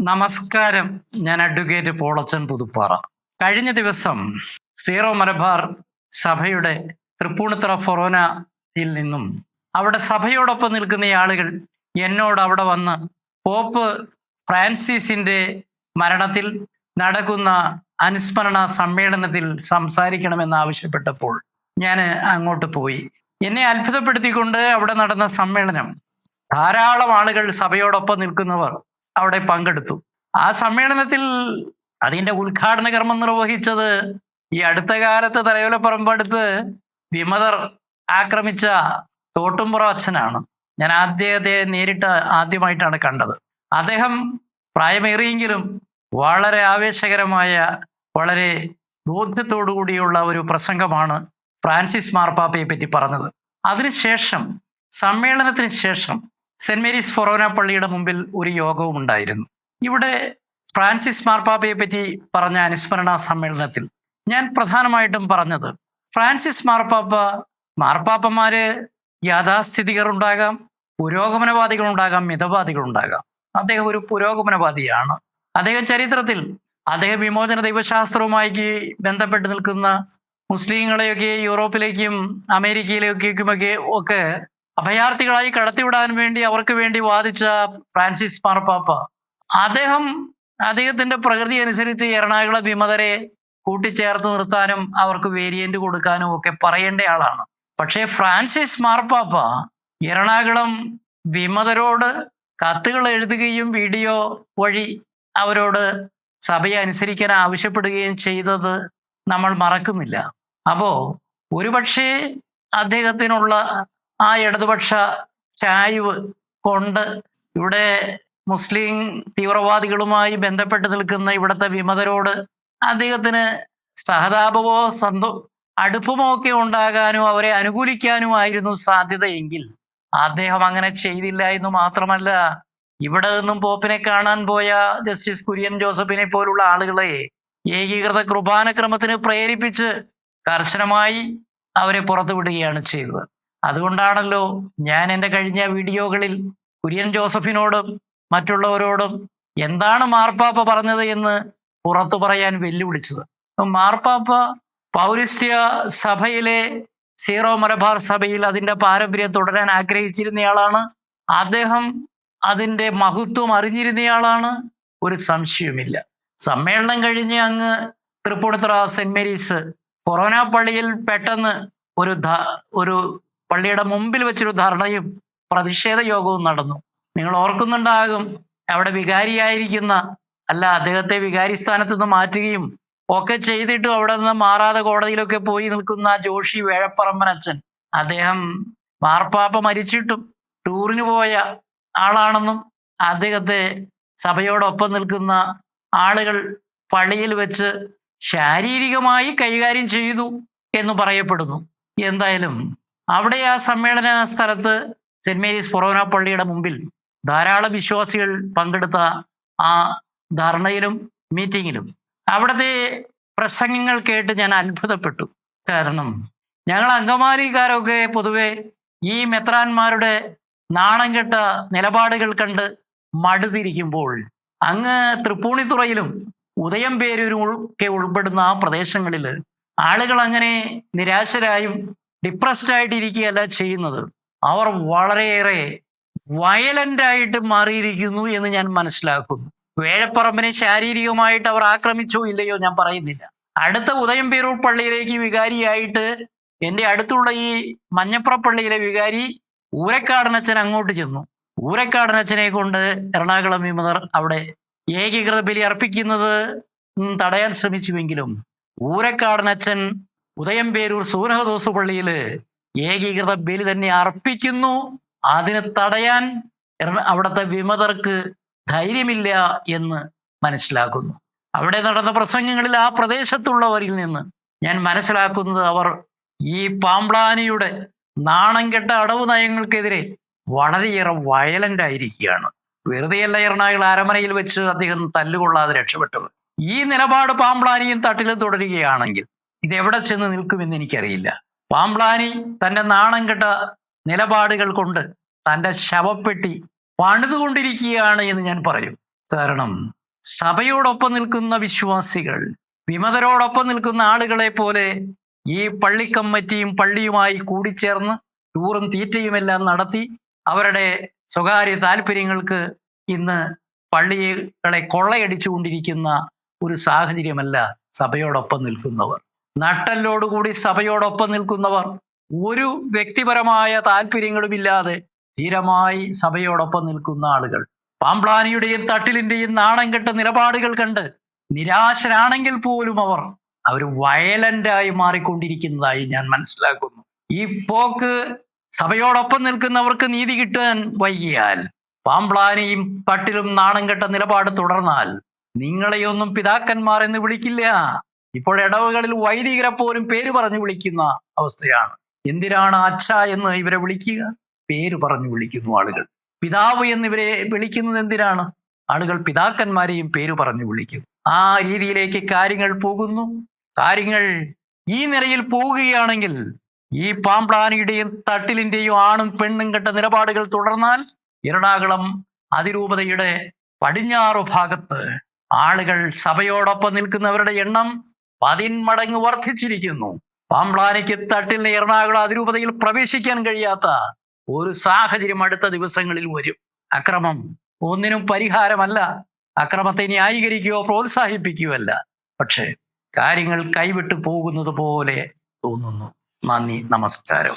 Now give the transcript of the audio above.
നമസ്കാരം. ഞാൻ അഡ്വക്കേറ്റ് പോളച്ചൻ പുതുപ്പാറ. കഴിഞ്ഞ ദിവസം സീറോ മലബാർ സഭയുടെ തൃപ്പൂണിത്തറ ഫൊറോനയിൽ നിന്നും അവിടെ സഭയോടൊപ്പം നിൽക്കുന്ന ആളുകൾ എന്നോട് അവിടെ വന്ന് പോപ്പ് ഫ്രാൻസിസിന്റെ മരണത്തിൽ നടക്കുന്ന അനുസ്മരണ സമ്മേളനത്തിൽ സംസാരിക്കണമെന്ന് ആവശ്യപ്പെട്ടപ്പോൾ ഞാൻ അങ്ങോട്ട് പോയി. എന്നെ അത്ഭുതപ്പെടുത്തിക്കൊണ്ട് അവിടെ നടന്ന സമ്മേളനം ധാരാളം ആളുകൾ സഭയോടൊപ്പം നിൽക്കുന്നവർ അവിടെ പങ്കെടുത്തു. ആ സമ്മേളനത്തിൽ അതിന്റെ ഉദ്ഘാടന കർമ്മം നിർവഹിച്ചത് ഈ അടുത്ത കാലത്ത് തലയോലപ്പറമ്പടുത്ത് വിമതർ ആക്രമിച്ച തോട്ടുംപുറ അച്ഛനാണ്. ഞാൻ ആദ്യത്തെ നേരിട്ട് ആദ്യമായിട്ടാണ് കണ്ടത്. അദ്ദേഹം പ്രായമേറിയെങ്കിലും വളരെ ആവേശകരമായ വളരെ ബോധ്യത്തോടു കൂടിയുള്ള ഒരു പ്രസംഗമാണ് ഫ്രാൻസിസ് മാർപ്പാപ്പയെ പറ്റി പറഞ്ഞത്. അതിനുശേഷം സമ്മേളനത്തിന് ശേഷം സെന്റ് മേരീസ് ഫൊറോന പള്ളിയുടെ മുമ്പിൽ ഒരു യോഗവും ഉണ്ടായിരുന്നു. ഇവിടെ ഫ്രാൻസിസ് മാർപ്പാപ്പയെ പറ്റി പറഞ്ഞ അനുസ്മരണ സമ്മേളനത്തിൽ ഞാൻ പ്രധാനമായിട്ടും പറഞ്ഞത് ഫ്രാൻസിസ് മാർപ്പാപ്പ മാർപ്പാപ്പമാര് യാഥാസ്ഥിതികർ ഉണ്ടാകാം പുരോഗമനവാദികൾ ഉണ്ടാകാം മിതവാദികൾ ഉണ്ടാകാം അദ്ദേഹം ഒരു പുരോഗമനവാദിയാണ്. അദ്ദേഹം ചരിത്രത്തിൽ അദ്ദേഹം വിമോചന ദൈവശാസ്ത്രവുമായി ബന്ധപ്പെട്ട് നിൽക്കുന്ന മുസ്ലിങ്ങളെയൊക്കെ യൂറോപ്പിലേക്കും അമേരിക്കയിലേക്കുമൊക്കെ ഒക്കെ അഭയാർത്ഥികളായി കടത്തിവിടാൻ വേണ്ടി അവർക്ക് വേണ്ടി വാദിച്ച ഫ്രാൻസിസ് മാർപ്പാപ്പ. അദ്ദേഹം അദ്ദേഹത്തിന്റെ പ്രകൃതി അനുസരിച്ച് എറണാകുളം വിമതരെ കൂട്ടിച്ചേർത്ത് നിർത്താനും അവർക്ക് വേരിയന്റ് കൊടുക്കാനും ഒക്കെ പറയേണ്ട ആളാണ്. പക്ഷേ ഫ്രാൻസിസ് മാർപ്പാപ്പ എറണാകുളം വിമതരോട് കത്തുകൾ എഴുതുകയും വീഡിയോ വഴി അവരോട് സഭയെ അനുസരിക്കാൻ ആവശ്യപ്പെടുകയും ചെയ്തത് നമ്മൾ മറക്കുന്നില്ല. അപ്പോ ഒരുപക്ഷെ അദ്ദേഹത്തിനുള്ള ആ ഇടതുപക്ഷ ചായ്വ് കൊണ്ട് ഇവിടെ മുസ്ലിം തീവ്രവാദികളുമായി ബന്ധപ്പെട്ട് നിൽക്കുന്ന ഇവിടുത്തെ വിമതരോട് അദ്ദേഹത്തിന് സഹതാപമോ സന്തോ അടുപ്പമോ ഒക്കെ ഉണ്ടാകാനോ അവരെ അനുകൂലിക്കാനോ ആയിരുന്നു സാധ്യതയെങ്കിൽ അദ്ദേഹം അങ്ങനെ ചെയ്തില്ല എന്ന് മാത്രമല്ല ഇവിടെ നിന്നും പോപ്പിനെ കാണാൻ പോയ ജസ്റ്റിസ് കുര്യൻ ജോസഫിനെ പോലുള്ള ആളുകളെ ഏകീകൃത കുർബാനക്രമത്തിന് പ്രേരിപ്പിച്ച് കർശനമായി അവരെ പുറത്തുവിടുകയാണ് ചെയ്തത്. അതുകൊണ്ടാണല്ലോ ഞാൻ എന്റെ കഴിഞ്ഞ വീഡിയോകളിൽ കുര്യൻ ജോസഫിനോടും മറ്റുള്ളവരോടും എന്താണ് മാർപ്പാപ്പ പറഞ്ഞത് എന്ന് പുറത്തു പറയാൻ വെല്ലുവിളിച്ചത്. മാർപ്പാപ്പ പൗരസ്ത്യ സഭയിലെ സീറോ മലബാർ സഭയിൽ അതിന്റെ പാരമ്പര്യം തുടരാൻ ആഗ്രഹിച്ചിരുന്നയാളാണ്. അദ്ദേഹം അതിന്റെ മഹത്വം അറിഞ്ഞിരുന്നയാളാണ്. ഒരു സംശയവുമില്ല. സമ്മേളനം കഴിഞ്ഞ് അങ്ങ് തൃപ്പൂണിത്തുറ സെന്റ് മേരീസ് കൊറോന പള്ളിയിൽ പെട്ടെന്ന് ഒരു ഒരു പള്ളിയുടെ മുമ്പിൽ വെച്ചൊരു ധർണയും പ്രതിഷേധ യോഗവും നടന്നു. നിങ്ങൾ ഓർക്കുന്നുണ്ടാകും അവിടെ വികാരിയായിരിക്കുന്ന അല്ല അദ്ദേഹത്തെ വികാരി സ്ഥാനത്ത് നിന്ന് മാറ്റുകയും ഒക്കെ ചെയ്തിട്ടും അവിടെ നിന്ന് മാറാതെ കോടതിയിലൊക്കെ പോയി നിൽക്കുന്ന ജോഷി വേഴപ്പറമ്പൻ അച്ഛൻ അദ്ദേഹം മാർപ്പാപ്പ മരിച്ചിട്ടും ടൂറിന് പോയ ആളാണെന്നും അദ്ദേഹത്തെ സഭയോടൊപ്പം നിൽക്കുന്ന ആളുകൾ പള്ളിയിൽ വെച്ച് ശാരീരികമായി കൈകാര്യം ചെയ്തു എന്ന് പറയപ്പെടുന്നു. എന്തായാലും അവിടെ ആ സമ്മേളന സ്ഥലത്ത് സെന്റ് മേരീസ് ഫൊറോന പള്ളിയുടെ മുമ്പിൽ ധാരാളം വിശ്വാസികൾ പങ്കെടുത്ത ആ ധർണയിലും മീറ്റിങ്ങിലും അവിടുത്തെ പ്രസംഗങ്ങൾ കേട്ട് ഞാൻ അത്ഭുതപ്പെട്ടു. കാരണം ഞങ്ങൾ അങ്കമാലിക്കാരൊക്കെ പൊതുവെ ഈ മെത്രാന്മാരുടെ നാണം കെട്ട നിലപാടുകൾ കണ്ട് മടുതിരിക്കുമ്പോൾ അങ്ങ് തൃപ്പൂണിത്തുറയിലും ഉദയം പേരൂരും ഒക്കെ ഉൾപ്പെടുന്ന ആ പ്രദേശങ്ങളിൽ ആളുകൾ അങ്ങനെ നിരാശരായും ഡിപ്രസ്ഡ് ആയിട്ടിരിക്കുകയല്ല ചെയ്യുന്നത്. അവർ വളരെയേറെ വയലന്റ് ആയിട്ട് മാറിയിരിക്കുന്നു എന്ന് ഞാൻ മനസ്സിലാക്കുന്നു. വേഴപ്പറമ്പിനെ ശാരീരികമായിട്ട് അവർ ആക്രമിച്ചോ ഇല്ലയോ ഞാൻ പറയുന്നില്ല. അടുത്ത ഉദയം പേരൂർ പള്ളിയിലേക്ക് വികാരിയായിട്ട് എന്റെ അടുത്തുള്ള ഈ മഞ്ഞപ്പുറ പള്ളിയിലെ വികാരി ഊരക്കാടനച്ചൻ അങ്ങോട്ട് ചെന്നു. ഊരക്കാടനച്ചനെ കൊണ്ട് എറണാകുളം വിമതർ അവിടെ ഏകീകൃത ബലി അർപ്പിക്കുന്നത് തടയാൻ ശ്രമിച്ചുവെങ്കിലും ഊരക്കാടനച്ഛൻ ഉദയം പേരൂർ സൂനഹദോസ് പള്ളിയിൽ ഏകീകൃത ബലി തന്നെ അർപ്പിക്കുന്നു. അതിനെ തടയാൻ അവിടുത്തെ വിമതർക്ക് ധൈര്യമില്ല എന്ന് മനസ്സിലാക്കുന്നു. അവിടെ നടന്ന പ്രസംഗങ്ങളിൽ ആ പ്രദേശത്തുള്ളവരിൽ നിന്ന് ഞാൻ മനസ്സിലാക്കുന്നത് അവർ ഈ പാമ്പ്ലാനിയുടെ നാണം കെട്ട അടവ് നയങ്ങൾക്കെതിരെ വളരെയേറെ വയലന്റ് ആയിരിക്കുകയാണ്. വെറുതെയല്ല എറണാകുളം അരമനയിൽ വെച്ച് അദ്ദേഹം തല്ലുകൊള്ളാതെ രക്ഷപ്പെട്ടത്. ഈ നിലപാട് പാമ്പ്ലാനിയും തട്ടിലും തുടരുകയാണെങ്കിൽ ഇത് എവിടെ ചെന്ന് നിൽക്കുമെന്ന് എനിക്കറിയില്ല. പാമ്പ്ലാനി തന്റെ നാണം കെട്ട നിലപാടുകൾ കൊണ്ട് തന്റെ ശവപ്പെട്ടി പണിതുകൊണ്ടിരിക്കുകയാണ് എന്ന് ഞാൻ പറയും. കാരണം സഭയോടൊപ്പം നിൽക്കുന്ന വിശ്വാസികൾ വിമതരോടൊപ്പം നിൽക്കുന്ന ആളുകളെ പോലെ ഈ പള്ളിക്കമ്മറ്റിയും പള്ളിയുമായി കൂടിച്ചേർന്ന് ടൂറും തീറ്റയുമെല്ലാം നടത്തി അവരുടെ സ്വകാര്യ താല്പര്യങ്ങൾക്ക് ഇന്ന് പള്ളികളെ കൊള്ളയടിച്ചുകൊണ്ടിരിക്കുന്ന ഒരു സാഹചര്യമല്ല സഭയോടൊപ്പം നിൽക്കുന്നവർ. നട്ടലോടുകൂടി സഭയോടൊപ്പം നിൽക്കുന്നവർ ഒരു വ്യക്തിപരമായ താല്പര്യങ്ങളുമില്ലാതെ ധീരമായി സഭയോടൊപ്പം നിൽക്കുന്ന ആളുകൾ. പാമ്പ്ലാനിയുടെയും തട്ടിലിന്റെയും നാണം കെട്ട നിലപാടുകൾ കണ്ട് നിരാശരാണെങ്കിൽ പോലും അവർ അവർ വയലന്റായി മാറിക്കൊണ്ടിരിക്കുന്നതായി ഞാൻ മനസ്സിലാക്കുന്നു. ഈ പോക്ക് സഭയോടൊപ്പം നിൽക്കുന്നവർക്ക് നീതി കിട്ടാൻ വൈകിയാൽ പാമ്പ്ലാനിയും തട്ടിലും നാണം കെട്ട നിലപാട് തുടർന്നാൽ നിങ്ങളെയൊന്നും പിതാക്കന്മാർ എന്ന് വിളിക്കില്ല. ഇപ്പോൾ ഇടവുകളിൽ വൈദികരെ പോലും പേര് പറഞ്ഞു വിളിക്കുന്ന അവസ്ഥയാണ്. എന്തിനാണ് അച്ഛ എന്ന് ഇവരെ വിളിക്കുക? പേര് പറഞ്ഞു വിളിക്കുന്നു ആളുകൾ. പിതാവ് എന്ന് ഇവരെ വിളിക്കുന്നത് എന്തിനാണ്? ആളുകൾ പിതാക്കന്മാരെയും പേര് പറഞ്ഞു വിളിക്കും. ആ രീതിയിലേക്ക് കാര്യങ്ങൾ പോകുന്നു. കാര്യങ്ങൾ ഈ നിലയിൽ പോവുകയാണെങ്കിൽ ഈ പാമ്പ്ലാനിയുടെയും തട്ടിലിന്റെയും ആണും പെണ്ണും കെട്ട നിലപാടുകൾ തുടർന്നാൽ എറണാകുളം അതിരൂപതയുടെ പടിഞ്ഞാറു ഭാഗത്ത് ആളുകൾ സഭയോടൊപ്പം നിൽക്കുന്നവരുടെ എണ്ണം പതിന്മടങ്ങ് വർദ്ധിച്ചിരിക്കുന്നു. പാമ്പ്ലാനിക്ക് തട്ടിൽ എറണാകുളം അതിരൂപതയിൽ പ്രവേശിക്കാൻ കഴിയാത്ത ഒരു സാഹചര്യം അടുത്ത ദിവസങ്ങളിൽ വരും. അക്രമം ഒന്നിനും പരിഹാരമല്ല. അക്രമത്തെ ന്യായീകരിക്കുകയോ പ്രോത്സാഹിപ്പിക്കുകയോ അല്ല പക്ഷേ കാര്യങ്ങൾ കൈവിട്ടു പോകുന്നത് പോലെ തോന്നുന്നു. നന്ദി നമസ്കാരം.